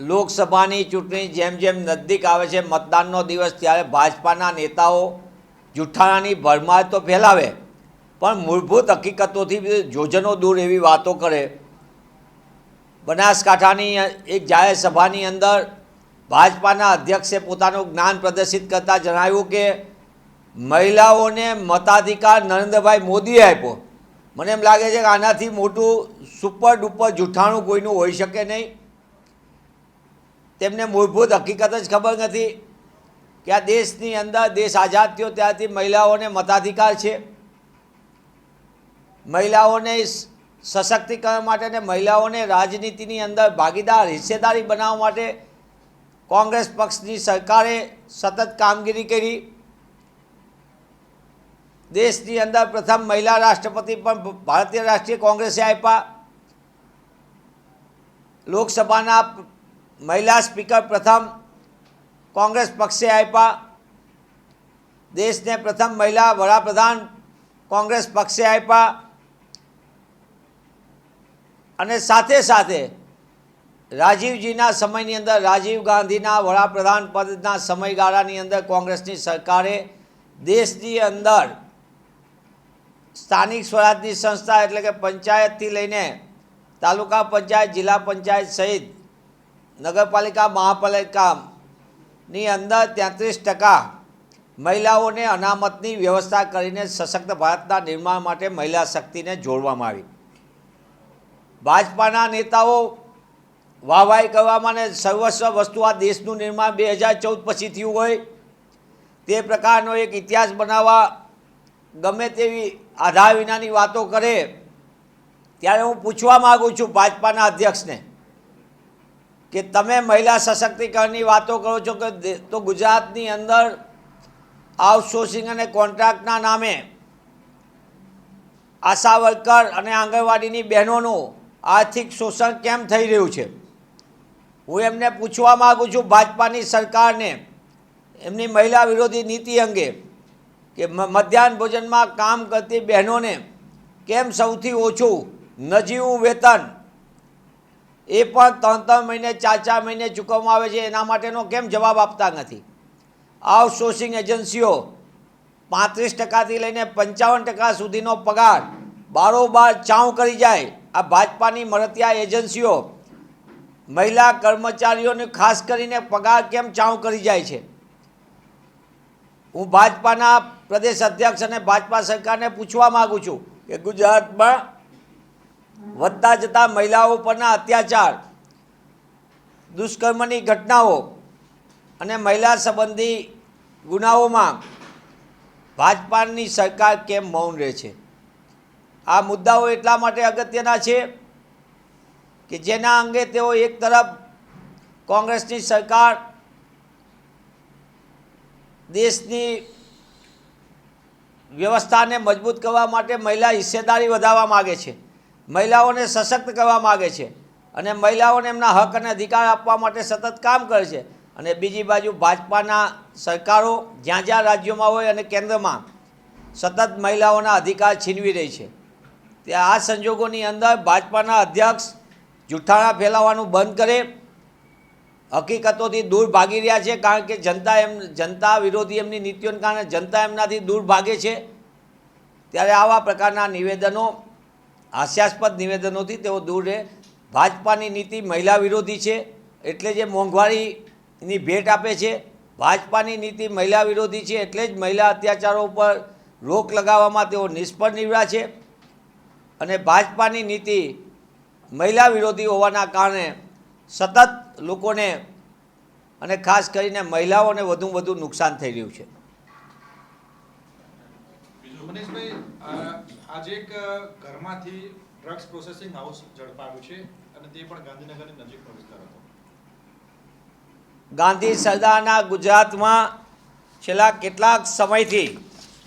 લોકસભાની ચૂંટણી જેમ જેમ નજદીક આવે છે, મતદાનનો દિવસ ત્યારે ભાજપાના નેતાઓ જુઠ્ઠાણાની ભરમાર તો ફેલાવે, પણ મૂળભૂત હકીકતોથી જોજનો દૂર એવી વાતો કરે. બનાસકાંઠાની એક જાહેર સભાની અંદર ભાજપાના અધ્યક્ષે પોતાનું જ્ઞાન પ્રદર્શિત કરતાં જણાવ્યું કે, મહિલાઓને મતાધિકાર નરેન્દ્રભાઈ મોદીએ આપ્યો. મને એમ લાગે છે કે આનાથી મોટું સુપર ડુપર જૂઠાણું કોઈનું હોઈ શકે નહીં. તેમને મૂળભૂત હકીકત જ ખબર નથી કે આ દેશની અંદર દેશ આઝાદ થયો ત્યારથી મહિલાઓને મતાધિકાર છે. મહિલાઓને સશક્તિકરણ માટે અને મહિલાઓને રાજનીતિની અંદર ભાગીદાર, હિસ્સેદારી બનાવવા માટે કોંગ્રેસ પક્ષની સરકારે સતત કામગીરી કરી. દેશની અંદર પ્રથમ મહિલા રાષ્ટ્રપતિ પણ ભારતીય રાષ્ટ્રીય કોંગ્રેસે આપ્યા. લોકસભાના મહિલા સ્પીકર પ્રથમ કોંગ્રેસ પક્ષે આપ્યા. દેશને પ્રથમ મહિલા વડાપ્રધાન કોંગ્રેસ પક્ષે આપ્યા. અને સાથે સાથે રાજીવજીના સમયની અંદર રાજીવ ગાંધીના વડાપ્રધાન પદના સમયગાળાની અંદર કોંગ્રેસની સરકારે દેશની અંદર સ્થાનિક સ્વરાજની સંસ્થા એટલે કે પંચાયતથી લઈને તાલુકા પંચાયત, જિલ્લા પંચાયત સહિત નગરપાલિકા મહાપાલિકાની અંદર તેત્રીસ ટકા મહિલાઓને અનામતની વ્યવસ્થા કરીને સશક્ત ભારતના નિર્માણ માટે મહિલા શક્તિને જોડવામાં આવી. ભાજપાના નેતાઓ વાહવાહી કરવામાં ને સર્વસ્વ વસ્તુ આ દેશનું નિર્માણ બે હજાર ચૌદ પછી થયું હોય, તે પ્રકારનો એક ઇતિહાસ બનાવવા ગમે તેવી આધાર વિનાની વાતો કરે, ત્યારે હું પૂછવા માગું છું ભાજપાના અધ્યક્ષને. કે તમે મહિલા સશક્તિકરણની વાતો કરો છો કે તો ગુજરાતની અંદર આઉટસોર્સિંગ અને કોન્ટ્રાક્ટના નામે આશા વર્કર અને આંગણવાડીની બહેનોનું આર્થિક શોષણ કેમ થઈ રહ્યું છે? હું એમને પૂછવા માગું છું ભાજપાની સરકારને, એમની મહિલા વિરોધી નીતિ અંગે, કે મધ્યાહન ભોજનમાં કામ કરતી બહેનોને કેમ સૌથી ઓછું નજીવું વેતન એ પણ ત્રણ ત્રણ મહિને, ચાર ચાર મહિને ચૂકવવામાં આવે છે, એના માટેનો કેમ જવાબ આપતા નથી? આઉટસોર્સિંગ એજન્સીઓ પાંત્રીસ ટકાથી લઈને પંચાવન ટકા સુધીનો પગાર બારોબાર ચાઉ કરી જાય. આ ભાજપાની મળતિયા એજન્સીઓ મહિલા કર્મચારીઓને ખાસ કરીને પગાર કેમ ચાઉ કરી જાય છે? હું ભાજપાના પ્રદેશ અધ્યક્ષ અને ભાજપા સરકારને પૂછવા માગું છું કે ગુજરાતમાં વધતા જતા મહિલાઓ પરના અત્યાચાર, દુષ્કર્મની ઘટનાઓ અને મહિલા સંબંધી ગુનાઓમાં ભાજપાની સરકાર કેમ મૌન રહે છે? આ મુદ્દાઓ એટલા માટે અગત્યના છે કે જેના અંગે તેઓ એક તરફ કોંગ્રેસની સરકાર દેશની વ્યવસ્થાને મજબૂત કરવા માટે મહિલા હિસ્સેદારી વધારવા માગે છે. મહિલાઓને સશક્ત કરવા માગે છે અને મહિલાઓને એમના હક અને અધિકાર આપવા માટે સતત કામ કરે છે. અને બીજી બાજુ ભાજપાના સરકારો જ્યાં જ્યાં રાજ્યોમાં હોય અને કેન્દ્રમાં સતત મહિલાઓના અધિકાર છીનવી રહી છે. તે આ સંજોગોની અંદર ભાજપાના અધ્યક્ષ જૂઠાણા ફેલાવવાનું બંધ કરે. હકીકતોથી દૂર ભાગી રહ્યા છે કારણ કે જનતા એમ જનતા વિરોધી એમની નીતિઓને કારણે જનતા એમનાથી દૂર ભાગે છે. ત્યારે આવા પ્રકારના નિવેદનો હાસ્યાસ્પદ નિવેદનોથી તેઓ દૂર રહે. ભાજપાની નીતિ મહિલા વિરોધી છે, એટલે જે મોંઘવારીની ભેટ આપે છે, ભાજપાની નીતિ મહિલા વિરોધી છે, એટલે જ મહિલા અત્યાચારો ઉપર રોક લગાવવામાં તેઓ નિષ્ફળ નીવડ્યા છે. અને ભાજપાની નીતિ મહિલા વિરોધી હોવાના કારણે સતત લોકોને અને ખાસ કરીને મહિલાઓને વધુ વધુ નુકસાન થઈ રહ્યું છે. આજે એક ઘરમાંથી ડ્રગ્સ પ્રોસેસિંગ હાઉસ ઝડપાયું છે અને તે પણ ગાંધીનગરની નજીકનો વિસ્તાર હતો. ગાંધી સરદારના ગુજરાતમાં છેલ્લા કેટલાક સમયથી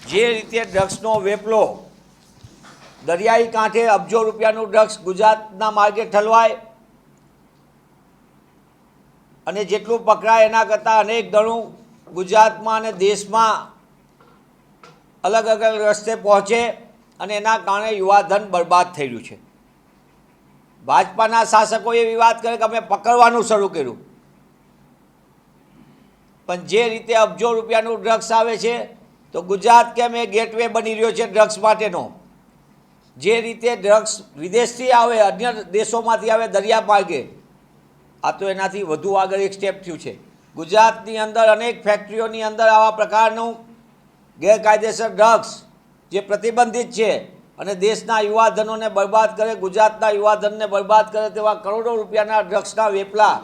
જે રીતે ડ્રગ્સનો વેપલો, દરિયાઈ કાંઠે અબજો રૂપિયાનું ડ્રગ્સ ગુજરાતના માર્ગે ઠલવાય અને જેટલું પકડાય એના કરતાં અનેક ગણું ગુજરાતમાં અને દેશમાં અલગ અલગ રસ્તે પહોંચે અને એના કારણે યુવાધન બરબાદ થઈ રહ્યું છે. ભાજપાના શાસકોએ એવી વાત કરી કે અમે પકડવાનું શરૂ કર્યું. પણ જે રીતે અબજો રૂપિયાનું ડ્રગ્સ આવે છે, તો ગુજરાત કેમ એ ગેટવે બની રહ્યો છે ડ્રગ્સ માટેનો. જે રીતે ડ્રગ્સ વિદેશથી આવે, અન્ય દેશોમાંથી આવે, દરિયા માર્ગે, આ તો એનાથી વધુ આગળ એક સ્ટેપ થયું છે. ગુજરાતની અંદર અનેક ફેક્ટરીઓની અંદર આવા પ્રકારનું ગેરકાયદેસર ડ્રગ્સ જે પ્રતિબંધિત છે અને દેશના યુવાધનોને બરબાદ કરે, ગુજરાતના યુવાધનને બરબાદ કરે તેવા કરોડો રૂપિયાના ડ્રગ્સના વેપલા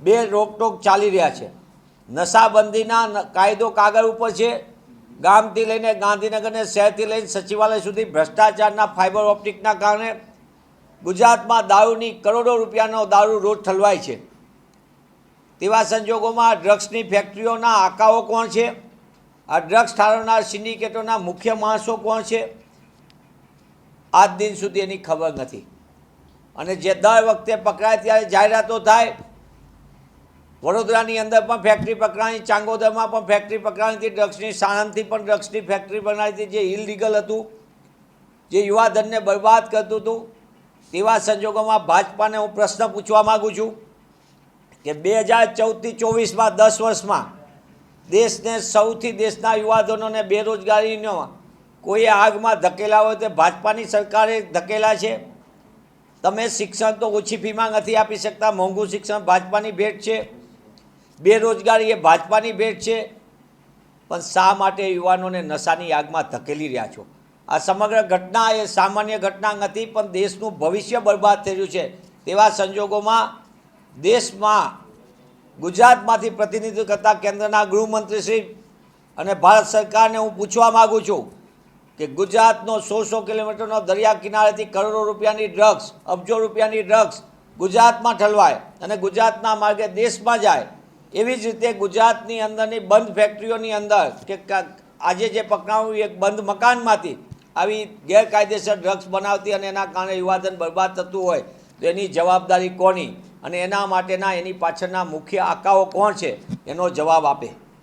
બે રોકટોક ચાલી રહ્યા છે. નશાબંધીના કાયદો કાગળ ઉપર છે. ગામથી લઈને ગાંધીનગરને શહેરથી લઈને સચિવાલય સુધી ભ્રષ્ટાચારના ફાઇબર ઓપ્ટિકના કારણે ગુજરાતમાં દારૂની કરોડો રૂપિયાનો દારૂ રોજ ઠલવાય છે. તેવા સંજોગોમાં ડ્રગ્સની ફેક્ટરીઓના આકાઓ કોણ છે? આ ડ્રગ્સ ઠારવનાર સિન્ડિકેટોના મુખ્ય માણસો કોણ છે? આજ દિન સુધી એની ખબર નથી. અને જે દર વખતે પકડાય ત્યારે જાહેરાતો થાય. વડોદરાની અંદર પણ ફેક્ટરી પકડાણી, ચાંગોદરમાં પણ ફેક્ટરી પકડાણી હતી. ડ્રગ્સની સાણંદથી પણ ડ્રગ્સની ફેક્ટરી બનાવી હતી. જે ઇલીગલ હતું. જે યુવાધનને બરબાદ કરતું હતું. તેવા સંજોગોમાં ભાજપાને હું પ્રશ્ન પૂછવા માગું છું કે બે હજાર ચૌદથી ચોવીસમાં દસ વર્ષમાં દેશને સૌથી દેશના યુવાધનોને બેરોજગારીનો કોઈએ આગમાં ધકેલા હોય તે ભાજપાની સરકારે ધકેલા છે. તમે શિક્ષણ તો ઓછી ફીમાં નથી આપી શકતા, મોંઘું શિક્ષણ ભાજપાની ભેટ છે. બેરોજગારી એ ભાજપાની ભેટ છે. પણ શા માટે યુવાનોને નશાની આગમાં ધકેલી રહ્યા છો? આ સમગ્ર ઘટના એ સામાન્ય ઘટના નથી, પણ દેશનું ભવિષ્ય બરબાદ થઈ રહ્યું છે. તેવા સંજોગોમાં દેશમાં ગુજરાતમાંથી પ્રતિનિધિત્વ કરતા કેન્દ્રના ગૃહમંત્રી શ્રી અને ભારત સરકારને હું પૂછવા માગું છું કે ગુજરાતનો સો સો કિલોમીટરનો દરિયા કિનારેથી કરોડો રૂપિયાની ડ્રગ્સ, અબજો રૂપિયાની ડ્રગ્સ ગુજરાતમાં ઠલવાય અને ગુજરાતના માર્ગે દેશમાં જાય. એવી જ રીતે ગુજરાતની અંદરની બંધ ફેક્ટરીઓની અંદર કે આજે જે પકડાયું એક બંધ મકાનમાંથી આવી ગેરકાયદેસર ડ્રગ્સ બનાવતી અને એના કારણે યુવાધન બરબાદ થતું હોય તો એની જવાબદારી કોની? અને એના માટેના એની પાછળના મુખ્ય આકાઓ કોણ છે? એનો જવાબ આપે.